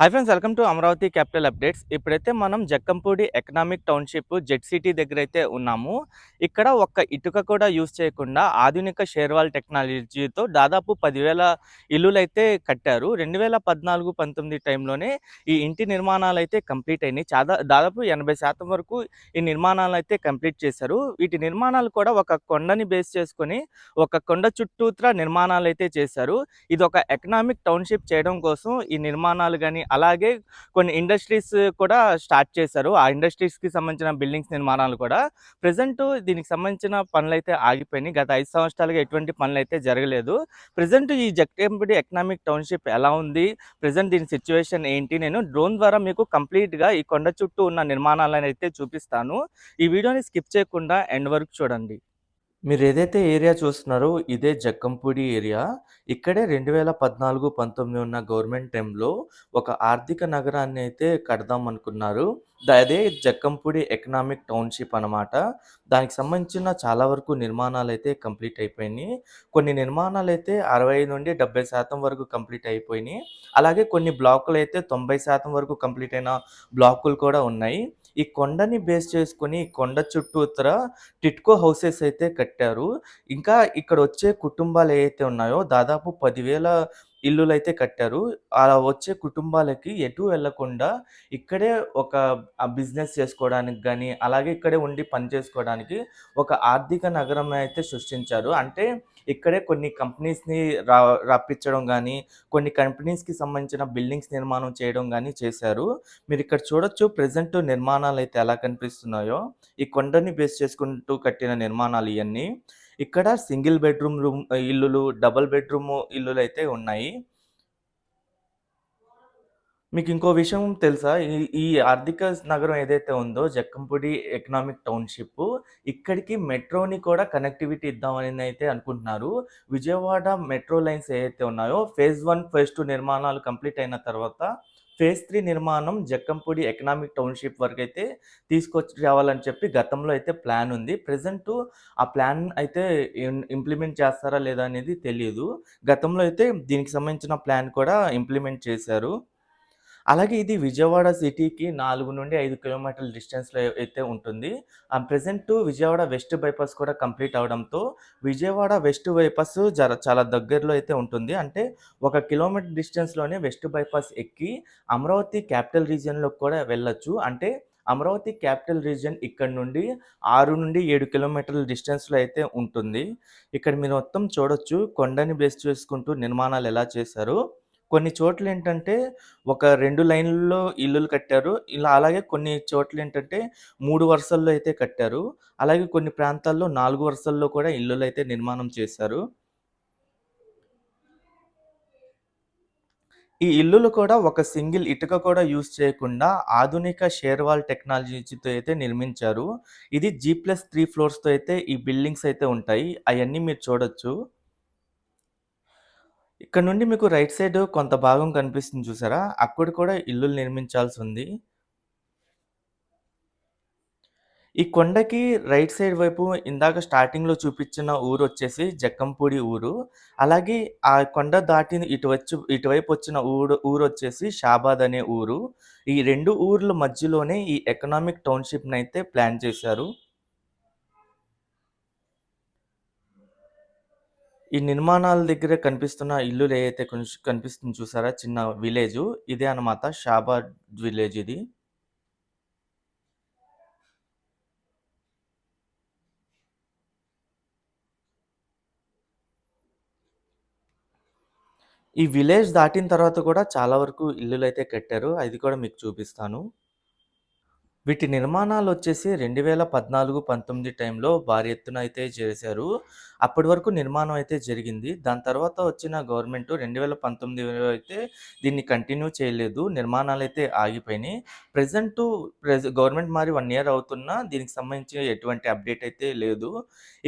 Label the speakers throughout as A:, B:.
A: Hi friends welcome to Amaravati capital updates. ఇప్పుడైతే మనం Jakkampudi economic township Z city దగ్గర అయితే ఉన్నాము. ఇక్కడ ఒక్క ఇటుక కూడా యూజ్ చేయకుండా ఆధునిక షేర్వాల్ టెక్నాలజీతో దాదాపు 10,000 ఇల్లులైతే కట్టారు. 2014, 19 టైంలోనే ఈ ఇంటి నిర్మాణాలు అయితే కంప్లీట్ అయినాయి. చాదా దాదాపు 80% వరకు ఈ నిర్మాణాలు అయితే కంప్లీట్ చేశారు. వీటి నిర్మాణాలు కూడా ఒక కొండని బేస్ చేసుకొని ఒక కొండ చుట్టూత్రా నిర్మాణాలు అయితే చేశారు. ఇది ఒక ఎకనామిక్ టౌన్‌షిప్ చేయడం కోసం ఈ నిర్మాణాలు కానీ అలాగే కొన్ని ఇండస్ట్రీస్ కూడా స్టార్ట్ చేశారు. ఆ ఇండస్ట్రీస్‌కి సంబంధించిన బిల్డింగ్స్ నిర్మాణాలు కూడా. ప్రజెంట్ దీనికి సంబంధించిన పనులైతే ఆగిపోయినాయి. గత ఐదు సంవత్సరాలుగా ఎటువంటి పనులైతే జరగలేదు. ప్రెజెంట్ ఈ జక్కంపూడి ఎకనామిక్ టౌన్‌షిప్ ఎలా ఉంది? ప్రెజెంట్ దీని సిచ్యువేషన్ ఏంటి? నేను డ్రోన్ ద్వారా మీకు కంప్లీట్‌గా ఈ కొండ చుట్టూ ఉన్న నిర్మాణాలను అయితే చూపిస్తాను. ఈ వీడియోని స్కిప్ చేయకుండా ఎండ్ వరకు చూడండి. మీరు ఏదైతే ఏరియా చూస్తున్నారో ఇదే జక్కంపూడి ఏరియా. ఇక్కడే 2014, 19 ఉన్న గవర్నమెంట్ టైంలో ఒక ఆర్థిక నగరాన్ని అయితే కడదాం అనుకున్నారు. అదే జక్కంపూడి ఎకనామిక్ టౌన్‌షిప్ అనమాట. దానికి సంబంధించిన చాలా వరకు నిర్మాణాలు అయితే కంప్లీట్ అయిపోయినాయి. కొన్ని నిర్మాణాలు అయితే అరవై నుండి డెబ్బై శాతం వరకు కంప్లీట్ అయిపోయినాయి. అలాగే కొన్ని బ్లాకులు అయితే తొంభై శాతం వరకు కంప్లీట్ అయిన బ్లాకులు కూడా ఉన్నాయి. ఈ కొండని బేస్ చేసుకొని కొండ చుట్టూతర టిట్కో హౌసెస్ అయితే కట్టారు. ఇంకా ఇక్కడ వచ్చే కుటుంబాలు ఏవైతే ఉన్నాయో దాదాపు 10,000 ఇల్లులైతే కట్టారు. అలా వచ్చే కుటుంబాలకి ఎటు వెళ్ళకుండా ఇక్కడే ఒక బిజినెస్ చేసుకోవడానికి కానీ అలాగే ఇక్కడే ఉండి పని చేసుకోవడానికి ఒక ఆర్థిక నగరం అయితే సృష్టించారు. అంటే ఇక్కడే కొన్ని కంపెనీస్‌ని రా రప్పించడం కానీ కొన్ని కంపెనీస్‌కి సంబంధించిన బిల్డింగ్స్ నిర్మాణం చేయడం కానీ చేశారు. మీరు ఇక్కడ చూడొచ్చు ప్రెసెంట్ నిర్మాణాలు అయితే ఎలా కనిపిస్తున్నాయో. ఈ కొండని బేస్ చేసుకుంటూ కట్టిన నిర్మాణాలు ఇవన్నీ ఇక్కడ సింగిల్ బెడ్‌రూమ్ రూమ్ ఇల్లులు, డబుల్ బెడ్‌రూమ్ ఇల్లులు అయితే ఉన్నాయి. మీకు ఇంకో విషయం తెలుసా? ఈ ఈ ఆర్థిక నగరం ఏదైతే ఉందో జక్కంపూడి ఎకనామిక్ టౌన్‌షిప్ ఇక్కడికి మెట్రోని కూడా కనెక్టివిటీ ఇద్దామని అయితే అనుకుంటున్నారు. విజయవాడ మెట్రో లైన్స్ ఏవైతే ఉన్నాయో ఫేజ్ వన్ ఫేజ్ టూ నిర్మాణాలు కంప్లీట్ అయిన తర్వాత ఫేజ్ త్రీ నిర్మాణం జక్కంపూడి ఎకనామిక్ టౌన్‌షిప్ వరకు అయితే తీసుకొచ్చి రావాలని చెప్పి గతంలో అయితే ప్లాన్ ఉంది. ప్రజెంట్ ఆ ప్లాన్ అయితే ఇంప్లిమెంట్ చేస్తారా లేదా అనేది తెలియదు గతంలో అయితే దీనికి సంబంధించిన ప్లాన్ కూడా ఇంప్లిమెంట్ చేశారు. అలాగే ఇది విజయవాడ సిటీకి 4-5 కిలోమీటర్ల డిస్టెన్స్‌లో అయితే ఉంటుంది. Present present Vijayawada west bypass కూడా కంప్లీట్ అవ్వడంతో విజయవాడ వెస్ట్ బైపాస్ జర చాలా దగ్గరలో అయితే ఉంటుంది. అంటే ఒక కిలోమీటర్ డిస్టెన్స్‌లోనే వెస్ట్ బైపాస్ ఎక్కి అమరావతి క్యాపిటల్ రీజియన్‌లోకి కూడా వెళ్ళొచ్చు. అంటే అమరావతి క్యాపిటల్ రీజియన్ ఇక్కడ నుండి 6-7 కిలోమీటర్ల డిస్టెన్స్‌లో అయితే ఉంటుంది. ఇక్కడ మీరు మొత్తం చూడొచ్చు కొండని బేస్ చేసుకుంటూ నిర్మాణాలు ఎలా చేశారు కొన్ని చోట్లేంటంటే ఒక రెండు లైన్లలో ఇల్లులు కట్టారు. ఇలా అలాగే కొన్ని చోట్ల ఏంటంటే మూడు వరుసల్లో అయితే కట్టారు. అలాగే కొన్ని ప్రాంతాల్లో నాలుగు వరుసల్లో కూడా ఇల్లులు అయితే నిర్మాణం చేశారు. ఈ ఇల్లులు కూడా ఒక సింగిల్ ఇటుక కూడా యూజ్ చేయకుండా ఆధునిక షేర్వాల్ టెక్నాలజీతో అయితే నిర్మించారు. ఇది జీ ప్లస్ త్రీ ఫ్లోర్స్‌తో అయితే ఈ బిల్డింగ్స్ అయితే ఉంటాయి. అవన్నీ మీరు చూడొచ్చు. ఇక్కడ నుండి మీకు రైట్ సైడ్ కొంత భాగం కనిపిస్తుంది చూసారా? అక్కడ కూడా ఇల్లులు నిర్మించాల్సుంది. ఈ కొండకి రైట్ సైడ్ వైపు ఇందాక స్టార్టింగ్‌లో చూపించిన ఊరు వచ్చేసి జక్కంపూడి ఊరు. అలాగే ఆ కొండ దాటి ఇటు వచ్చి ఇటువైపు వచ్చిన ఊరు వచ్చేసి షాబాద్ అనే ఊరు. ఈ రెండు ఊర్ల మధ్యలోనే ఈ ఎకనామిక్ టౌన్‌షిప్‌నైతే ప్లాన్ చేశారు. ఈ నిర్మాణాల దగ్గర కనిపిస్తున్న ఇల్లులు ఏవైతే కనిపిస్తుంది చూసారా? చిన్న విలేజ్ ఇదే అన్నమాట షాబాద్ విలేజ్ ఇది. ఈ విలేజ్ దాటిన తర్వాత కూడా చాలా వరకు ఇల్లులైతే కట్టారు. అది కూడా మీకు చూపిస్తాను. వీటి నిర్మాణాలు వచ్చేసి రెండు వేల పద్నాలుగు పంతొమ్మిది టైంలో భారీ ఎత్తున అయితే చేశారు. అప్పటి వరకు నిర్మాణం అయితే జరిగింది. దాని తర్వాత వచ్చిన గవర్నమెంట్ 2019లో అయితే దీన్ని కంటిన్యూ చేయలేదు. నిర్మాణాలు అయితే ఆగిపోయినాయి. ప్రజెంట్ ప్రెజ గవర్నమెంట్ మారి వన్ ఇయర్ అవుతున్నా దీనికి సంబంధించి ఎటువంటి అప్డేట్ అయితే లేదు.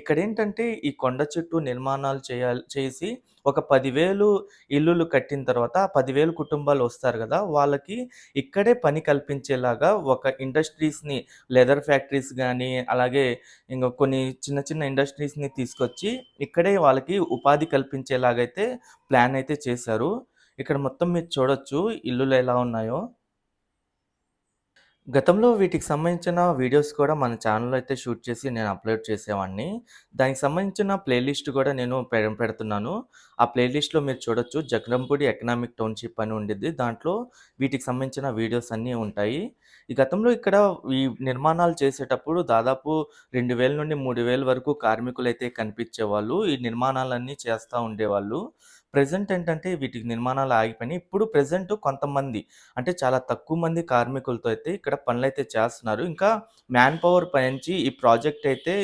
A: ఇక్కడ ఏంటంటే ఈ కొండ చుట్టూ నిర్మాణాలు చేయాలి చేసి ఒక పదివేలు ఇల్లులు కట్టిన తర్వాత ఆ 10,000 కుటుంబాలు వస్తారు కదా వాళ్ళకి ఇక్కడే పని కల్పించేలాగా ఒక ఇండస్ట్రీస్‌ని లెదర్ ఫ్యాక్టరీస్ కానీ అలాగే ఇంకా కొన్ని చిన్న చిన్న ఇండస్ట్రీస్‌ని తీసుకొచ్చి ఇక్కడే వాళ్ళకి ఉపాధి కల్పించేలాగైతే ప్లాన్ అయితే చేశారు. ఇక్కడ మొత్తం మీరు చూడొచ్చు ఇల్లులు ఎలా ఉన్నాయో. గతంలో వీటికి సంబంధించిన వీడియోస్ కూడా మన ఛానల్లో అయితే షూట్ చేసి నేను అప్‌లోడ్ చేసేవాడిని. దానికి సంబంధించిన ప్లేలిస్ట్ కూడా నేను పె పెడుతున్నాను. ఆ ప్లేలిస్ట్లో మీరు చూడొచ్చు జగరంపూడి ఎకనామిక్ టౌన్‌షిప్ అని ఉండేది దాంట్లో వీటికి సంబంధించిన వీడియోస్ అన్నీ ఉంటాయి. ఈ గతంలో ఇక్కడ ఈ నిర్మాణాలు చేసేటప్పుడు దాదాపు 2000 నుండి మూడు వేల వరకు కార్మికులైతే కనిపించేవాళ్ళు. ఈ నిర్మాణాలన్నీ చేస్తూ ఉండేవాళ్ళు. ప్రజెంట్ ఏంటంటే వీటికి నిర్మాణాలు ఆగిపోయినాయి. ఇప్పుడు ప్రెజెంట్ కొంతమంది అంటే చాలా తక్కువ మంది కార్మికులతో అయితే ఇక్కడ పనులైతే చేస్తున్నారు. ఇంకా మ్యాన్ పవర్ పెంచి ఈ ప్రాజెక్ట్ అయితే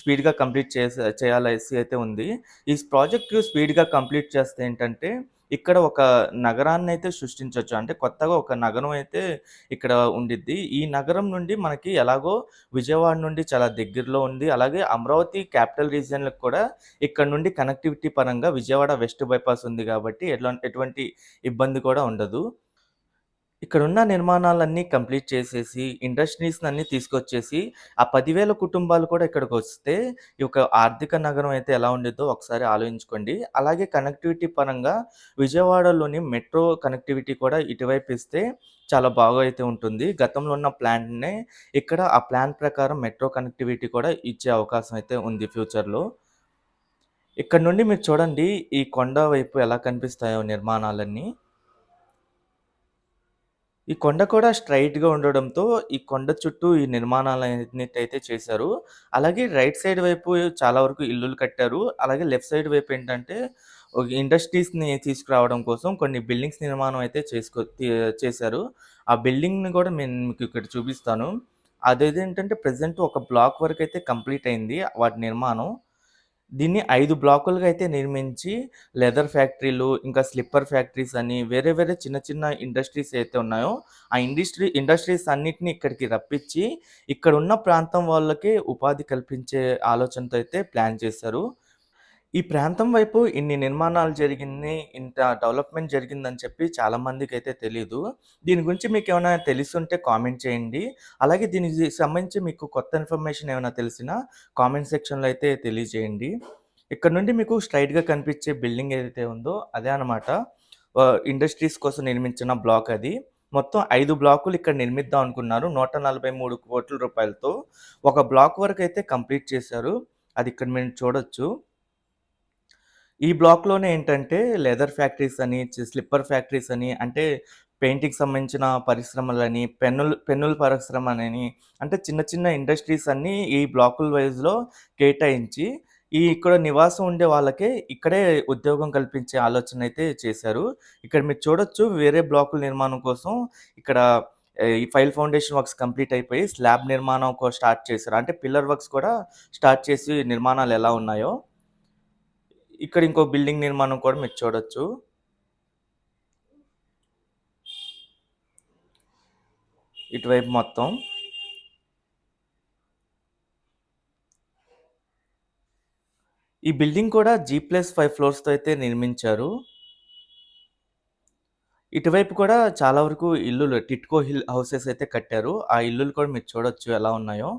A: స్పీడ్‌గా కంప్లీట్ చేసే చేయాలసి అయితే ఉంది. ఈ ప్రాజెక్ట్ స్పీడ్‌గా కంప్లీట్ చేస్తే ఏంటంటే ఇక్కడ ఒక నగరాన్ని అయితే సృష్టించవచ్చు అంటే కొత్తగా ఒక నగరం అయితే ఇక్కడ ఉండిద్ది. ఈ నగరం నుండి మనకి ఎలాగో విజయవాడ నుండి చాలా దగ్గరలో ఉంది. అలాగే అమరావతి క్యాపిటల్ రీజియన్‌లకు కూడా ఇక్కడ నుండి కనెక్టివిటీ పరంగా విజయవాడ వెస్ట్ బైపాస్ ఉంది కాబట్టి ఎట్లా ఎటువంటి ఇబ్బంది కూడా ఉండదు. ఇక్కడున్న నిర్మాణాలన్నీ కంప్లీట్ చేసేసి, ఇండస్ట్రీస్ని అన్నీ తీసుకొచ్చేసి, ఆ పదివేల కుటుంబాలు కూడా ఇక్కడికి వస్తే ఈ యొక్క ఆర్థిక నగరం అయితే ఎలా ఉండేదో ఒకసారి ఆలోచించుకోండి. అలాగే కనెక్టివిటీ పరంగా విజయవాడలోని మెట్రో కనెక్టివిటీ కూడా ఇటువైపు ఇస్తే చాలా బాగా అయితే ఉంటుంది. గతంలో ఉన్న ప్లాన్‌నే ఇక్కడ ఆ ప్లాన్ ప్రకారం మెట్రో కనెక్టివిటీ కూడా ఇచ్చే అవకాశం అయితే ఉంది ఫ్యూచర్‌లో. ఇక్కడ నుండి మీరు చూడండి ఈ కొండ వైపు ఎలా కనిపిస్తాయో నిర్మాణాలన్నీ. ఈ కొండ కూడా స్ట్రైట్గా ఉండడంతో, ఈ కొండ చుట్టూ ఈ నిర్మాణాలన్నిటైతే చేశారు. అలాగే రైట్ సైడ్ వైపు చాలా వరకు ఇల్లులు కట్టారు. అలాగే లెఫ్ట్ సైడ్ వైపు ఏంటంటే, ఒక ఇండస్ట్రీస్‌ని తీసుకురావడం కోసం కొన్ని బిల్డింగ్స్ నిర్మాణం అయితే చేసుకో తి చేశారు. ఆ బిల్డింగ్‌ని కూడా నేను మీకు ఇక్కడ చూపిస్తాను. అదేదేంటంటే ప్రెజెంట్ ఒక బ్లాక్ వరకైతే కంప్లీట్ అయింది వాటి నిర్మాణం. దీన్ని ఐదు బ్లాకులుగా అయితే నిర్మించి లెదర్ ఫ్యాక్టరీలు, ఇంకా స్లిప్పర్ ఫ్యాక్టరీస్ అని వేరే వేరే చిన్న చిన్న ఇండస్ట్రీస్ అయితే ఉన్నాయో, ఆ ఇండస్ట్రీ ఇండస్ట్రీస్ అన్నిటిని ఇక్కడికి రప్పించి, ఇక్కడ ఉన్న ప్రాంతం వాళ్ళకే ఉపాధి కల్పించే ఆలోచనతో అయితే ప్లాన్ చేశారు. ఈ ప్రాంతం వైపు ఇన్ని నిర్మాణాలు జరిగింది, ఇంత డెవలప్‌మెంట్ జరిగిందని చెప్పి చాలా అయితే తెలియదు దీని గురించి మీకు ఏమైనా తెలిసుంటే కామెంట్ చేయండి. అలాగే దీనికి సంబంధించి మీకు కొత్త ఇన్ఫర్మేషన్ ఏమైనా తెలిసినా కామెంట్ సెక్షన్‌లో అయితే తెలియజేయండి. ఇక్కడ నుండి మీకు స్ట్రైట్గా కనిపించే బిల్డింగ్ ఏదైతే ఉందో అదే అనమాట. ఇండస్ట్రీస్ కోసం నిర్మించిన బ్లాక్ అది. మొత్తం ఐదు బ్లాకులు ఇక్కడ నిర్మిద్దాం అనుకున్నారు. నూట నలభై మూడు కోట్ల రూపాయలతో. ఒక బ్లాక్ వరకు అయితే కంప్లీట్ చేశారు. అది ఇక్కడ మేము చూడొచ్చు. ఈ బ్లాక్‌లోనే ఏంటంటే లెదర్ ఫ్యాక్టరీస్ అని, చి స్లిప్పర్ ఫ్యాక్టరీస్ అని, అంటే పెయింటింగ్‌కి సంబంధించిన పరిశ్రమలని, పెన్నులు పెన్నుల పరిశ్రమనని, అంటే చిన్న చిన్న ఇండస్ట్రీస్ అన్నీ ఈ బ్లాకుల వైస్‌లో కేటాయించి, ఈ ఇక్కడ నివాసం ఉండే వాళ్ళకే ఇక్కడే ఉద్యోగం కల్పించే ఆలోచన అయితే చేశారు. ఇక్కడ మీరు చూడొచ్చు వేరే బ్లాకుల నిర్మాణం కోసం ఇక్కడ ఆహ్, ఈ ఫైల్ ఫౌండేషన్ వర్క్స్ కంప్లీట్ అయిపోయి స్లాబ్ నిర్మాణం కో స్టార్ట్ చేశారు. అంటే పిల్లర్ వర్క్స్ కూడా స్టార్ట్ చేసి నిర్మాణాలు ఎలా ఉన్నాయో ఇక్కడ ఇంకో బిల్డింగ్ నిర్మాణం కూడా మీరు చూడొచ్చు. ఇటువైపు మొత్తం. ఈ బిల్డింగ్ కూడా జీ ప్లస్ ఫైవ్ ఫ్లోర్స్‌తో అయితే నిర్మించారు. ఇటువైపు కూడా చాలా వరకు ఇల్లులు టిట్కో హిల్ హౌసెస్ అయితే కట్టారు. ఆ ఇల్లులు కూడా మీరు చూడొచ్చు ఎలా ఉన్నాయో.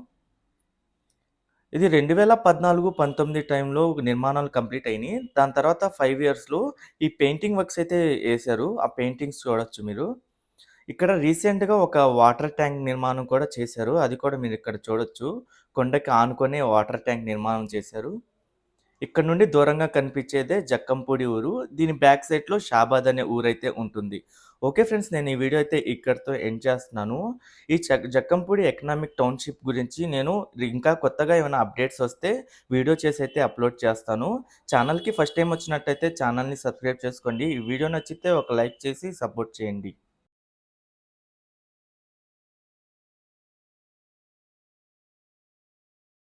A: ఇది 2014, 19 టైంలో నిర్మాణాలు కంప్లీట్ అయినాయి దాని తర్వాత ఫైవ్ ఇయర్స్‌లో ఈ పెయింటింగ్ వర్క్స్ అయితే వేశారు ఆ పెయింటింగ్స్ చూడొచ్చు మీరు. ఇక్కడ రీసెంట్‌గా ఒక వాటర్ ట్యాంక్ నిర్మాణం కూడా చేశారు. అది కూడా మీరు ఇక్కడ చూడొచ్చు. కొండకి ఆనుకునే వాటర్ ట్యాంక్ నిర్మాణం చేశారు. ఇక్కడ నుండి దూరంగా కనిపించేదే జక్కంపూడి ఊరు. దీని బ్యాక్ సైడ్‌లో షాబాద్ అనే ఊరైతే ఉంటుంది. ఓకే ఫ్రెండ్స్ నేను ఈ వీడియో అయితే ఇక్కడితో ఎండ్ చేస్తున్నాను. ఈ చక్ జక్కంపూడి ఎకనామిక్ టౌన్‌షిప్ గురించి నేను ఇంకా కొత్తగా ఏమైనా అప్డేట్స్ వస్తే వీడియో చేసి అయితే అప్‌లోడ్ చేస్తాను. ఛానల్‌కి ఫస్ట్ టైం వచ్చినట్టయితే ఛానల్‌ని సబ్స్క్రైబ్ చేసుకోండి. ఈ వీడియో నచ్చితే ఒక లైక్ చేసి సపోర్ట్ చేయండి.